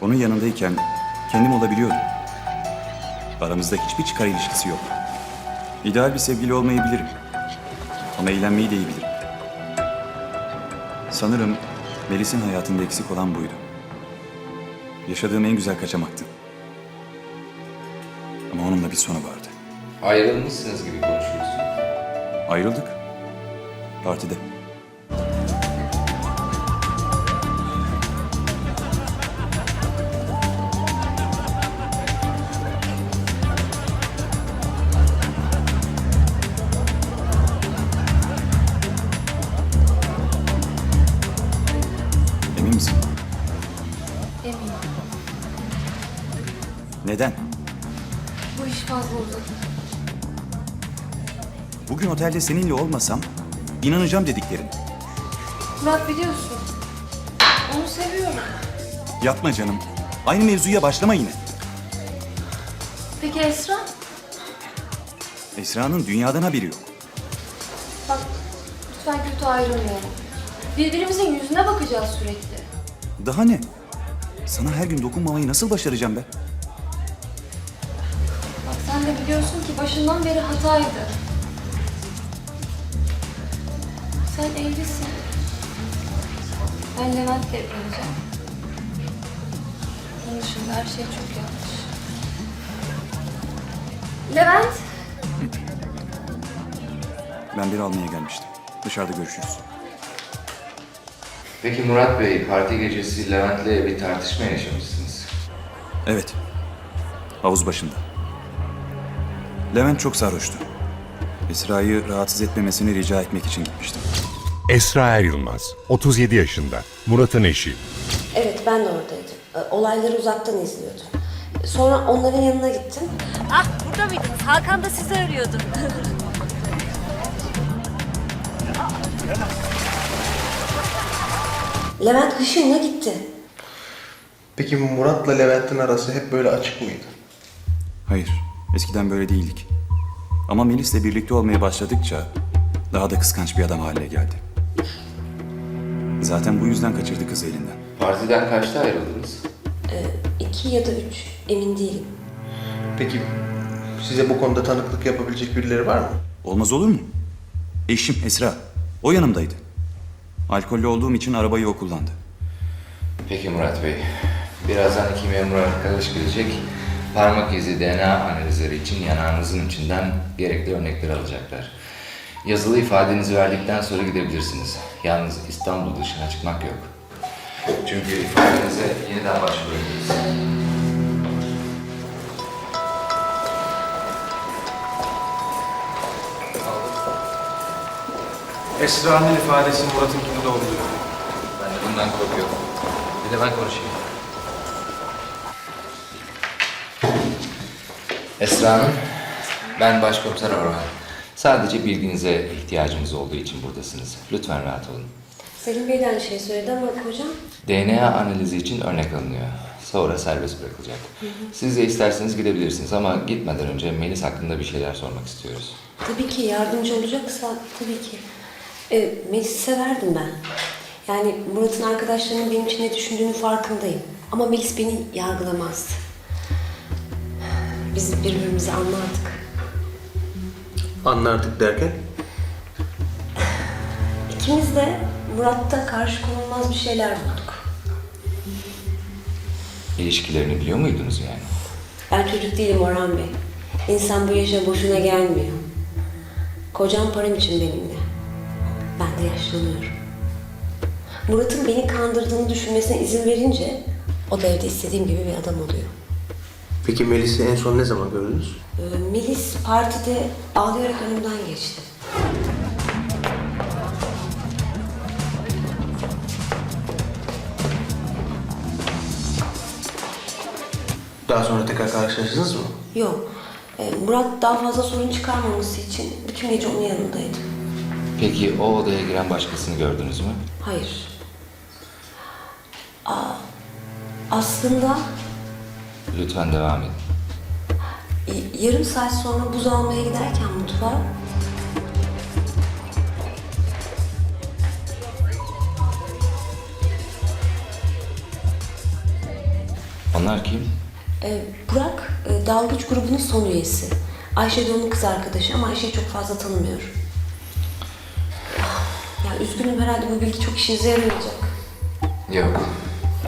Onun yanındayken kendim olabiliyordum. Aramızda hiçbir çıkar ilişkisi yok. İdeal bir sevgili olmayı bilirim. Ama eğlenmeyi de iyi bilirim. Sanırım Melis'in hayatında eksik olan buydu. Yaşadığım en güzel kaçamaktı. Ama onunla bir sonu vardı. Ayrılmışsınız gibi konuşuyorsun. Ayrıldık. Partide. Neden? Bu iş fazla uzadı. Bugün otelde seninle olmasam inanacağım dediklerin. Murat biliyorsun. Onu seviyorum. Yapma canım. Aynı mevzuya başlama yine. Peki Esra? Esra'nın dünyadan haberi yok. Bak lütfen kötü ayrılmayalım. Birbirimizin yüzüne bakacağız sürekli. Daha ne? Sana her gün dokunmamayı nasıl başaracağım ben? De biliyorsun ki başından beri hataydı. Sen evlisin. Ben Levent'le evleneceğim. Bunun dışında her şey çok yanlış. Levent! Ben biri almaya gelmiştim. Dışarıda görüşürüz. Peki Murat Bey, parti gecesi Levent'le bir tartışma yaşamışsınız. Evet. Havuz başında. Levent çok sarhoştu. Esra'yı rahatsız etmemesini rica etmek için gitmiştim. Esra Er Yılmaz, 37 yaşında, Murat'ın eşi. Evet ben de oradaydım. E, Olayları uzaktan izliyordum. Sonra onların yanına gittim. Ah burada mıydınız? Hakan da sizi arıyordu. Levent hışımla gitti. Peki Murat'la Levent'in arası hep böyle açık mıydı? Hayır, eskiden böyle değildik. Ama Melis'le birlikte olmaya başladıkça daha da kıskanç bir adam haline geldi. Zaten bu yüzden kaçırdı kızı elinden. Partiden kaçta ayrıldınız? E, iki ya da üç emin değilim. Peki size bu konuda tanıklık yapabilecek birileri var mı? Olmaz olur mu? Eşim Esra. O yanımdaydı. Alkollü olduğum için arabayı o kullandı. Peki Murat Bey, birazdan iki memur arkadaş gelecek. Parmak izi DNA analizleri için yanağınızın içinden gerekli örnekleri alacaklar. Yazılı ifadenizi verdikten sonra gidebilirsiniz. Yalnız İstanbul dışına çıkmak yok. Çünkü ifadenize yeniden başvurabiliriz. Esra'nın ifadesi Murat'ınkini doğruluyor. Ben de bundan korkuyorum. Bir de ben konuşayım. Esra Hanım, ben Başkomiser Orhan. Sadece bilginize ihtiyacımız olduğu için buradasınız. Lütfen rahat olun. Selim Bey de aynı şeyi söyledi ama kocam... DNA analizi için örnek alınıyor. Sonra serbest bırakılacak. Siz de isterseniz gidebilirsiniz ama gitmeden önce Melis hakkında bir şeyler sormak istiyoruz. Tabii ki yardımcı olacaksa tabii ki. E, Melis'i severdim ben. Yani Murat'ın arkadaşlarının benim için ne düşündüğünün farkındayım. Ama Melis beni yargılamazdı. Biz birbirimizi anlardık. Anlardık derken? İkimiz de Murat'ta karşı konulmaz bir şeyler bulduk. İlişkilerini biliyor muydunuz yani? Ben çocuk değilim Orhan Bey. İnsan bu yaşa boşuna gelmiyor. Kocam param için benimle. Ben de yaşlanıyorum. Murat'ın beni kandırdığını düşünmesine izin verince o da evde istediğim gibi bir adam oluyor. Peki Melis'i en son ne zaman gördünüz? Ee, Melis partide ağlayarak önümden geçti. Daha sonra tekrar karşılaştınız mı? Yok. Ee, Murat daha fazla sorun çıkarmaması için bütün gece onun yanındaydı. Peki o odaya giren başkasını gördünüz mü? Hayır. Aa, aslında Lütfen devam edin. yarım saat sonra buz almaya giderken mutfağa Onlar kim? Ee, Burak e, dalgıç grubunun son üyesi. Ayşe de onun kız arkadaşı ama Ayşe'yi çok fazla tanımıyorum. Ya üzgünüm herhalde bu bilgi çok işinize yaramayacak. Yok.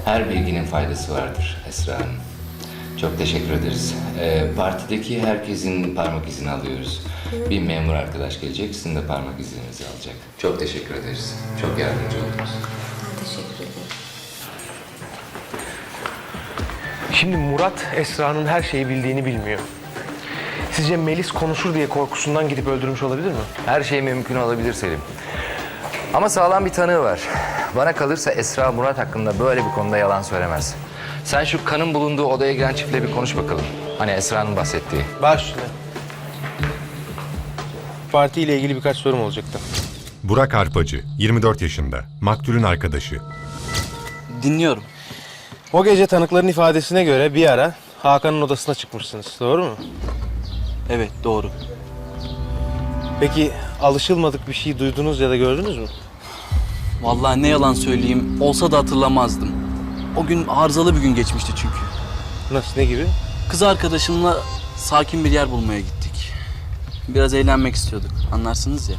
Her bilginin faydası vardır Esra Hanım. Çok teşekkür ederiz. Ee, partideki herkesin parmak izini alıyoruz. Bir memur arkadaş gelecek, sizin de parmak izinizi alacak. Çok teşekkür ederiz. Çok yardımcı oldunuz. Ben teşekkür ederim. Şimdi Murat Esra'nın her şeyi bildiğini bilmiyor. Sizce Melis konuşur diye korkusundan gidip öldürmüş olabilir mi? Her şey mümkün olabilir Selim. Ama sağlam bir tanığı var. Bana kalırsa Esra Murat hakkında böyle bir konuda yalan söylemez. Sen şu kanın bulunduğu odaya giren çiftle bir konuş bakalım. Hani Esra'nın bahsettiği. Baş üstüne. Partiyle ilgili birkaç sorum olacaktı. Burak Arpacı, 24 yaşında, maktulün arkadaşı. Dinliyorum. O gece tanıkların ifadesine göre bir ara Hakan'ın odasına çıkmışsınız. Doğru mu? Evet doğru. Peki alışılmadık bir şey duydunuz ya da gördünüz mü? Vallahi ne yalan söyleyeyim olsa da hatırlamazdım. O gün arızalı bir gün geçmişti çünkü. Nasıl ne gibi? Kız arkadaşımla sakin bir yer bulmaya gittik. Biraz eğlenmek istiyorduk anlarsınız ya.